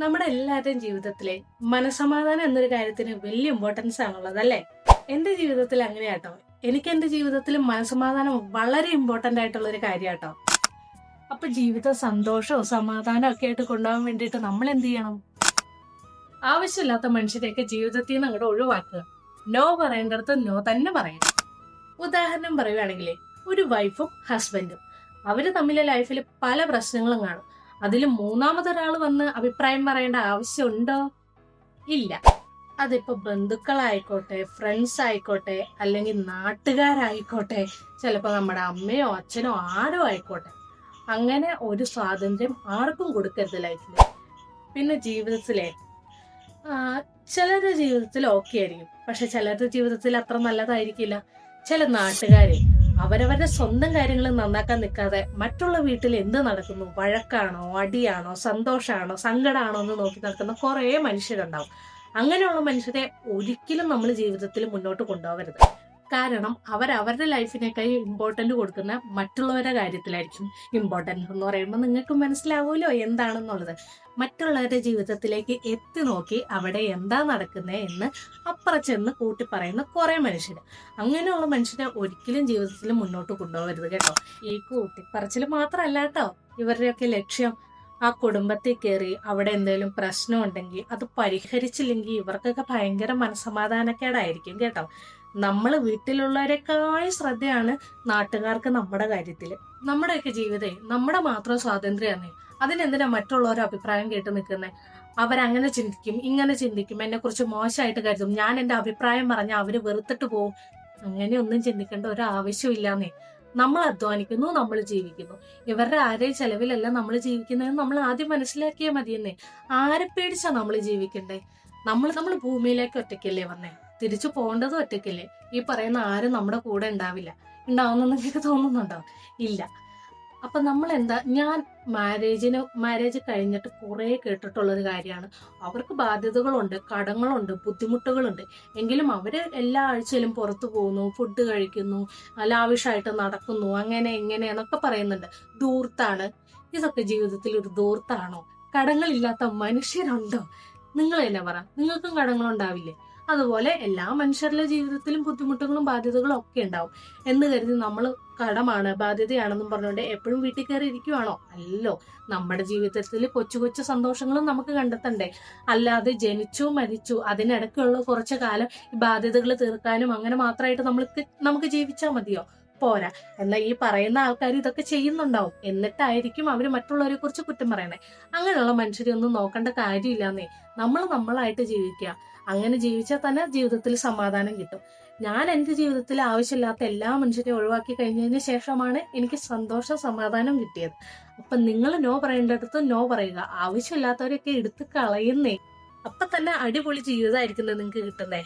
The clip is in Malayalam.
നമ്മുടെ എല്ലാവരുടെയും ജീവിതത്തിലെ മനസമാധാനം എന്നൊരു കാര്യത്തിന് വലിയ ഇമ്പോർട്ടൻസ് ആണുള്ളത് അല്ലേ എന്റെ ജീവിതത്തിൽ അങ്ങനെയാട്ടോ. എനിക്ക് എന്റെ ജീവിതത്തിൽ മനസമാധാനം വളരെ ഇമ്പോർട്ടന്റ് ആയിട്ടുള്ള ഒരു കാര്യമാട്ടോ അപ്പൊ ജീവിത സന്തോഷവും സമാധാനവും ഒക്കെ ആയിട്ട് കൊണ്ടുപോകാൻ വേണ്ടിയിട്ട് നമ്മൾ എന്ത് ചെയ്യണം? ആവശ്യമില്ലാത്ത മനുഷ്യരെയൊക്കെ ജീവിതത്തിൽ നിന്ന് അങ്ങോട്ട് ഒഴിവാക്കുക. നോ പറയേണ്ടടുത്ത് നോ തന്നെ പറയണം. ഉദാഹരണം പറയുകയാണെങ്കിൽ ഒരു വൈഫും ഹസ്ബൻഡും അവർ തമ്മിലെ ലൈഫിൽ പല പ്രശ്നങ്ങളും കാണും. അതിൽ മൂന്നാമതൊരാൾ വന്ന് അഭിപ്രായം പറയേണ്ട ആവശ്യമുണ്ടോ? ഇല്ല. അതിപ്പോൾ ബന്ധുക്കളായിക്കോട്ടെ ഫ്രണ്ട്സ് ആയിക്കോട്ടെ അല്ലെങ്കിൽ നാട്ടുകാരായിക്കോട്ടെ ചിലപ്പോൾ നമ്മുടെ അമ്മയോ അച്ഛനോ ആരോ ആയിക്കോട്ടെ. അങ്ങനെ ഒരു സ്വാതന്ത്ര്യം ആർക്കും കൊടുക്കരുത് ലൈഫിൽ പിന്നെ ജീവിതത്തിലെ ചിലരുടെ ജീവിതത്തിൽ ഓക്കെ ആയിരിക്കും. പക്ഷെ ചിലരുടെ ജീവിതത്തിൽ അത്ര നല്ലതായിരിക്കില്ല. ചില നാട്ടുകാരെ അവരവരുടെ സ്വന്തം കാര്യങ്ങൾ നന്നാക്കാൻ നിൽക്കാതെ മറ്റുള്ള വീട്ടിൽ എന്ത് നടക്കുന്നു? വഴക്കാണോ? അടിയാണോ? സന്തോഷമാണോ സങ്കടമാണോ എന്ന് നോക്കി നടക്കുന്ന കുറേ മനുഷ്യരുണ്ടാവും. അങ്ങനെയുള്ള മനുഷ്യരെ ഒരിക്കലും നമ്മൾ ജീവിതത്തിൽ മുന്നോട്ട് കൊണ്ടുപോകരുത്. കാരണം അവർ അവരുടെ ലൈഫിനേക്കാൾ ഇമ്പോർട്ടന്റ് കൊടുക്കുന്ന മറ്റുള്ളവരുടെ കാര്യത്തിലായിരിക്കും ഇമ്പോർട്ടന്റ് എന്ന് പറയുമ്പോൾ നിങ്ങൾക്ക് മനസ്സിലാവുമല്ലോ എന്താണെന്നുള്ളത്. മറ്റുള്ളവരുടെ ജീവിതത്തിലേക്ക് എത്തി നോക്കി അവിടെ എന്താ നടക്കുന്നത് എന്ന് അപ്പുറം ചെന്ന് കൂട്ടി പറയുന്ന കുറെ മനുഷ്യർ. അങ്ങനെയുള്ള മനുഷ്യരെ ഒരിക്കലും ജീവിതത്തിൽ മുന്നോട്ട് കൊണ്ടുപോകരുത് കേട്ടോ. ഈ കൂട്ടിപ്പറച്ചിൽ മാത്രമല്ല കേട്ടോ. ഇവരുടെയൊക്കെ ലക്ഷ്യം ആ കുടുംബത്തിൽ കയറി അവിടെ എന്തെങ്കിലും പ്രശ്നം ഉണ്ടെങ്കിൽ അത് പരിഹരിച്ചില്ലെങ്കിൽ ഇവർക്കൊക്കെ ഭയങ്കര മനസമാധാനക്കേടായിരിക്കും കേട്ടോ. നമ്മൾ വീട്ടിലുള്ളവരെക്കാൾ ശ്രദ്ധയാണ് നാട്ടുകാർക്ക് നമ്മുടെ കാര്യത്തിൽ നമ്മുടെയൊക്കെ ജീവിതേ നമ്മുടെ മാത്രം സ്വാതന്ത്ര്യമാണ്. അതിനെന്തിനാ മറ്റുള്ളവരുടെ അഭിപ്രായം കേട്ട് നിൽക്കുന്നത് അവരങ്ങനെ ചിന്തിക്കും ഇങ്ങനെ ചിന്തിക്കും എന്നെ കുറിച്ച് മോശമായിട്ട് കരുതും. ഞാൻ എന്റെ അഭിപ്രായം പറഞ്ഞാൽ അവർ വെറുത്തിട്ട് പോകും അങ്ങനെയൊന്നും ചിന്തിക്കേണ്ട ഒരു ആവശ്യമില്ലാന്നേ. നമ്മൾ അധ്വാനിക്കുന്നു നമ്മൾ ജീവിക്കുന്നു. ഇവരുടെ ആരെയും ചെലവിലല്ല നമ്മൾ ജീവിക്കുന്നതെന്ന് നമ്മൾ ആദ്യം മനസ്സിലാക്കിയാൽ മതിയെന്നേ. ആരെ പേടിച്ചാ നമ്മൾ ജീവിക്കണ്ടേ? നമ്മൾ നമ്മൾ ഭൂമിയിലേക്ക് ഒറ്റയ്ക്കല്ലേ വന്നേ? തിരിച്ചു പോകേണ്ടത് ഒറ്റയ്ക്കല്ലേ? ഈ പറയുന്ന ആരും നമ്മുടെ കൂടെ ഉണ്ടാവില്ല. ഉണ്ടാവുന്നു നിങ്ങൾക്ക് തോന്നുന്നുണ്ടോ? ഇല്ല. അപ്പൊ നമ്മൾ എന്താ ഞാൻ മാരേജിന് മാരേജ് കഴിഞ്ഞിട്ട് കുറേ കേട്ടിട്ടുള്ളൊരു കാര്യമാണ്. അവർക്ക് ബാധ്യതകളുണ്ട് കടങ്ങളുണ്ട് ബുദ്ധിമുട്ടുകളുണ്ട്. എങ്കിലും അവർ എല്ലാ ആഴ്ചയിലും പുറത്തു പോകുന്നു ഫുഡ് കഴിക്കുന്നു ലാവിഷായിട്ട് നടക്കുന്നു അങ്ങനെ ഇങ്ങനെ എന്നൊക്കെ പറയുന്നുണ്ട്. ദൂർത്താണ് ഇതൊക്കെ ജീവിതത്തിൽ ഒരു ദൂർത്താണോ കടങ്ങളില്ലാത്ത മനുഷ്യരുണ്ടോ? നിങ്ങൾ തന്നെ പറ. നിങ്ങൾക്കും കടങ്ങളുണ്ടാവില്ലേ? അതുപോലെ എല്ലാ മനുഷ്യരുടെ ജീവിതത്തിലും ബുദ്ധിമുട്ടുകളും ബാധ്യതകളും ഒക്കെ ഉണ്ടാവും. എന്ന് കരുതി നമ്മൾ കടമാണ് ബാധ്യതയാണെന്നും പറഞ്ഞുകൊണ്ട് എപ്പോഴും വീട്ടിൽ കയറി ഇരിക്കുവാണോ? അല്ലോ നമ്മുടെ ജീവിതത്തിൽ കൊച്ചു കൊച്ചു സന്തോഷങ്ങളും നമുക്ക് കണ്ടെത്തണ്ടേ? അല്ലാതെ ജനിച്ചു മരിച്ചു അതിനിടയ്ക്കുള്ള കുറച്ചു കാലം ബാധ്യതകൾ തീർക്കാനും അങ്ങനെ മാത്രമായിട്ട് നമ്മൾക്ക് നമുക്ക് ജീവിച്ചാൽ മതിയോ? പോരാ. എന്നാൽ ഈ പറയുന്ന ആൾക്കാർ ഇതൊക്കെ ചെയ്യുന്നുണ്ടാവും. എന്നിട്ടായിരിക്കും അവർ മറ്റുള്ളവരെ കുറിച്ച് കുറ്റം പറയണേ. അങ്ങനെയുള്ള മനുഷ്യരെ ഒന്നും നോക്കേണ്ട കാര്യമില്ലാന്നേ. നമ്മൾ നമ്മളായിട്ട് ജീവിക്കുക. അങ്ങനെ ജീവിച്ചാൽ തന്നെ ജീവിതത്തിൽ സമാധാനം കിട്ടും. ഞാൻ എന്റെ ജീവിതത്തിൽ ആവശ്യമില്ലാത്ത എല്ലാ മനുഷ്യരെയും ഒഴിവാക്കി കഴിഞ്ഞതിന് ശേഷമാണ് എനിക്ക് സന്തോഷം സമാധാനം കിട്ടിയത്. അപ്പൊ നിങ്ങൾ നോ പറയേണ്ടടുത്ത് നോ പറയുക. ആവശ്യമില്ലാത്തവരൊക്കെ എടുത്ത് കളയുന്നേ. അപ്പൊ തന്നെ അടിപൊളി ജീവിതമായിരിക്കുന്നത് നിങ്ങൾക്ക് കിട്ടുന്നേ.